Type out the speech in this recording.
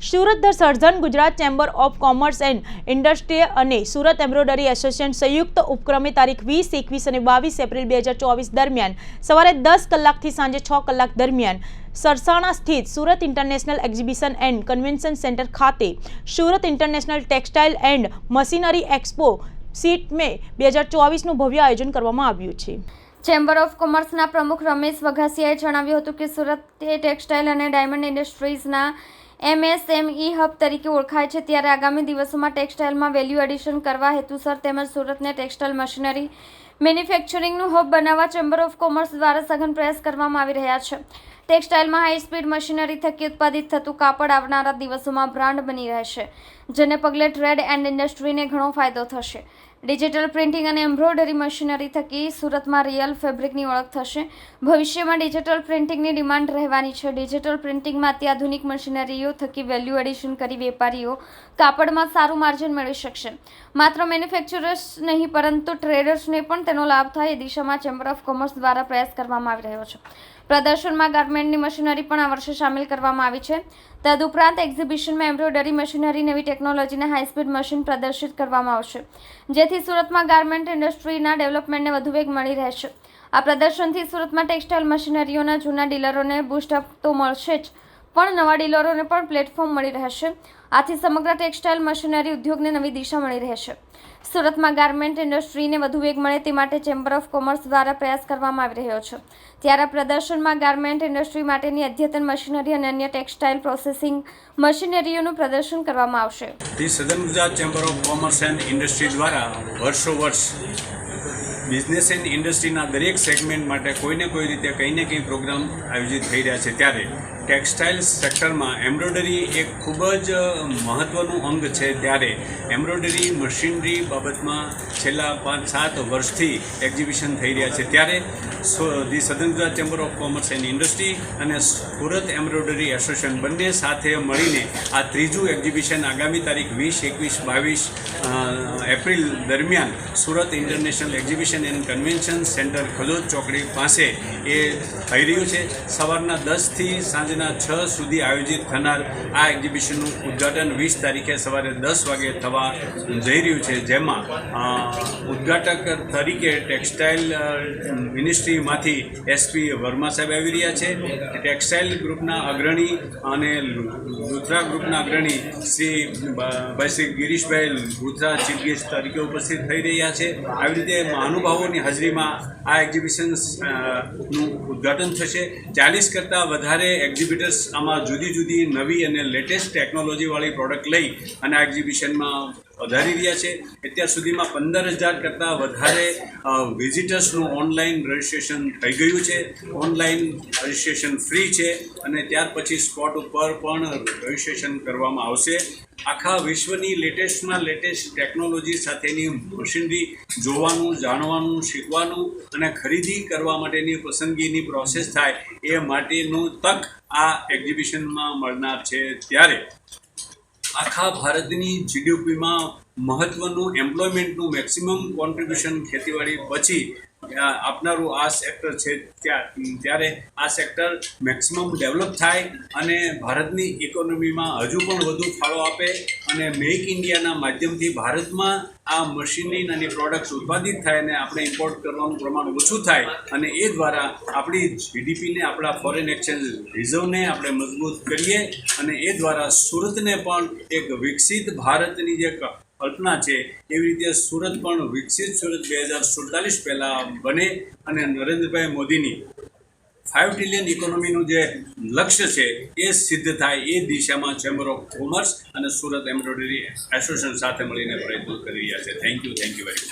Surat the southern Gujarat chamber of commerce and industry અને Surat embroidery association સંયુક્ત ઉપક્રમે તારીખ વીસ, એકવીસ અને બાવીસ એપ્રિલ બે હજાર ચોવીસ દરમિયાન સવારે દસ કલાકથી સાંજે છ કલાક દરમિયાન સરસાણા સ્થિત Surat international exhibition and convention centre ખાતે Surat international textile and machinery expo SITME બે હજાર ચોવીસનું ભવ્ય આયોજન કરવામાં આવ્યું છે. ચેમ્બર ઓફ કોમર્સના પ્રમુખ રમેશ વઘાસિયાએ જણાવ્યું હતું કે સુરત ટેક્સટાઇલ અને ડાયમંડ ઇન્ડસ્ટ્રીઝના એમએસએમઈ હબ તરીકે ઓળખાય છે. ત્યારે આગામી દિવસોમાં ટેક્સટાઇલમાં વેલ્યુ એડિશન કરવા હેતુસર તેમજ સુરતને ટેક્સટાઇલ મશીનરી મેન્યુફેક્ચરિંગનું હબ બનાવવા ચેમ્બર ઓફ કોમર્સ દ્વારા સઘન પ્રયાસ કરવામાં આવી રહ્યા છે. ટેક્સટાઇલમાં હાઈ સ્પીડ મશીનરી થકી ઉત્પાદિત થતું કાપડ આવનારા દિવસોમાં બ્રાન્ડ બની રહેશે, જેને પગલે ટ્રેડ એન્ડ ઇન્ડસ્ટ્રીને ઘણો ફાયદો થશે. ડિજિટલ પ્રિન્ટિંગ અને એમ્બ્રોઇડરી મશીનરી થકી સુરતમાં રિયલ ફેબ્રિકની ઓળખ થશે. ભવિષ્યમાં ડિજિટલ પ્રિન્ટિંગની ડિમાન્ડ રહેવાની છે. ડિજિટલ પ્રિન્ટિંગમાં અત્યાધુનિક મશીનરીઓ થકી વેલ્યુ એડિશન કરી વેપારીઓ કાપડમાં સારું માર્જિન મેળવી શકશે. માત્ર મેન્યુફેક્ચરર્સ નહીં, પરંતુ ટ્રેડર્સને પણ તેનો લાભ થાય એ દિશામાં ચેમ્બર ઓફ કોમર્સ દ્વારા પ્રયાસ કરવામાં આવી રહ્યો છે. પ્રદર્શનમાં ગાર્મેન્ટની મશીનરી પણ આ વર્ષે સામેલ કરવામાં આવી છે. તદુપરાંત એક્ઝિબિશનમાં એમ્બ્રોઇડરી મશીનરી નવી ટેકનોલોજીને હાઈસ્પીડ મશીન પ્રદર્શિત કરવામાં આવશે. જેથી સુરતમાં ગાર્મેન્ટ ઇન્ડસ્ટ્રીના ડેવલપમેન્ટને વધુ વેગ મળી રહેશે. આ પ્રદર્શનથી સુરતમાં ટેક્સટાઇલ મશીનરીઓના જૂના ડીલરોને બૂસ્ટઅપ તો મળશે જ. પણ નવા ડીલરોને પણ પ્લેટફોર્મ મળી રહેશે. આથી સમગ્ર ટેક્સટાઇલ મશીનરી ઉદ્યોગને નવી દિશા મળી રહેશે. સુરતમાં ગાર્મેન્ટ ઇન્ડસ્ટ્રીને વધુ વેગ મળે તે માટે ચેમ્બર ઓફ કોમર્સ દ્વારા પ્રયાસ કરવામાં આવી રહ્યો છે. ત્યારે પ્રદર્શનમાં ગાર્મેન્ટ ઇન્ડસ્ટ્રી માટેની અદ્યતન મશીનરી અને અન્ય ટેક્સટાઇલ પ્રોસેસિંગ મશીનરીઓનું પ્રદર્શન કરવામાં આવશે. Southern Gujarat chamber of commerce and industry દ્વારા વર્ષો વર્ષ બિઝનેસ એન્ડ ઇન્ડસ્ટ્રીના દરેક સેગમેન્ટ માટે કોઈને કોઈ રીતે કંઈ ને કંઈ પ્રોગ્રામ આયોજિત થઈ રહ્યા છે ત્યારે ટેક્સટાઇલ સેક્ટરમાં એમ્બ્રોઇડરી એક ખૂબ જ મહત્ત્વનું અંગ છે ત્યારે એમ્બ્રોઇડરી મશીનરી બાબતમાં છેલ્લા પાંચ સાત વર્ષથી એક્ઝિબિશન થઈ રહ્યા છે. ત્યારે the southern Gujarat chamber of commerce and industry અને સુરત એમ્બ્રોઇડરી એસોસિએશન બંને સાથે મળીને આ ત્રીજું એક્ઝિબિશન આગામી તારીખ વીસ, એકવીસ, બાવીસ એપ્રિલ દરમિયાન Surat international exhibition and convention centre Khajod ચોકડી પાસે એ થઈ રહ્યું છે. સવારના દસથી સાંજના છ સુધી આયોજિત થનાર આ એક્ઝિબિશનનું ઉદ્ઘાટન વીસ તારીખે સવારે દસ વાગે થવા જઈ રહ્યું છે. જેમાં ઉદ્ઘાટક તરીકે ટેક્સટાઇલ મિનિસ્ટ્રીમાંથી એસપી વર્મા સાહેબ આવી રહ્યા છે. ટેક્સટાઇલ ગ્રુપના અગ્રણી અને લુથરા ગ્રુપના અગ્રણી શ્રી ભાઈ શ્રી ગિરીશભાઈ લુથરા ચીફ ગેસ્ટ તરીકે ઉપસ્થિત થઈ રહ્યા છે. આવી રીતે મહાનુભાવોની હાજરીમાં આ એક્ઝિબિશનનું ઉદ્ઘાટન થશે. ચાલીસ કરતાં વધારે એક્ઝિબિટર્સ આમાં જુદી જુદી નવી અને લેટેસ્ટ ટેકનોલોજીવાળી પ્રોડક્ટ લઈ અને આ એક્ઝિબિશનમાં વધારી રહ્યા છે. અત્યાર સુધીમાં પંદર હજાર કરતાં વધારે વિઝિટર્સનું ઓનલાઈન રજિસ્ટ્રેશન થઈ ગયું છે. ઓનલાઈન રજિસ્ટ્રેશન ફ્રી છે અને ત્યાર પછી સ્પોટ ઉપર પણ રજિસ્ટ્રેશન કરવામાં આવશે. આખા વિશ્વની લેટેસ્ટમાં લેટેસ્ટ ટેકનોલોજી સાથેની મશીનરી જોવાનું, જાણવાનું, શીખવાનું અને ખરીદી કરવા માટેની પસંદગીની પ્રોસેસ થાય એ માટેનું તક આ એક્ઝિબિશનમાં મળનાર છે ત્યારે. આખા ભારતની જીડીપીમાં મહત્ત્વનું એમ્પ્લોયમેન્ટનું મેક્સિમમ કોન્ટ્રીબ્યુશન ખેતીવાડી પછી આપનારું આ સેક્ટર છે ત્યારે આ સેક્ટર મેક્સિમમ ડેવલપ થાય અને ભારતની ઇકોનોમીમાં હજુ પણ વધુ ફાળો આપે અને મેક ઇન્ડિયાના માધ્યમથી ભારતમાં આ મશીનરી અને પ્રોડક્ટ્સ ઉત્પાદિત થાય અને આપણે ઇમ્પોર્ટ કરવાનું પ્રમાણ ઓછું થાય અને એ દ્વારા આપણી જીડીપીને આપણા ફોરેન એક્સચેન્જ રિઝર્વને આપણે મજબૂત કરીએ અને એ દ્વારા સુરતને પણ એક વિકસિત ભારતની જે કલ્પના છે, એવી રીતે સુરત પણ વિકસિત સુરત બે હજાર સુડતાલીસ પહેલાં બને અને નરેન્દ્રભાઈ મોદીની ફાઇવ ટ્રિલિયન ઇકોનોમીનું જે લક્ષ્ય છે, એ સિદ્ધ થાય એ દિશામાં ચેમ્બર ઓફ કોમર્સ અને સુરત એમ્બ્રોઇડરી એસોસિએશન સાથે મળીને પ્રયત્નો કરી રહ્યા છે. Thank you thank you very much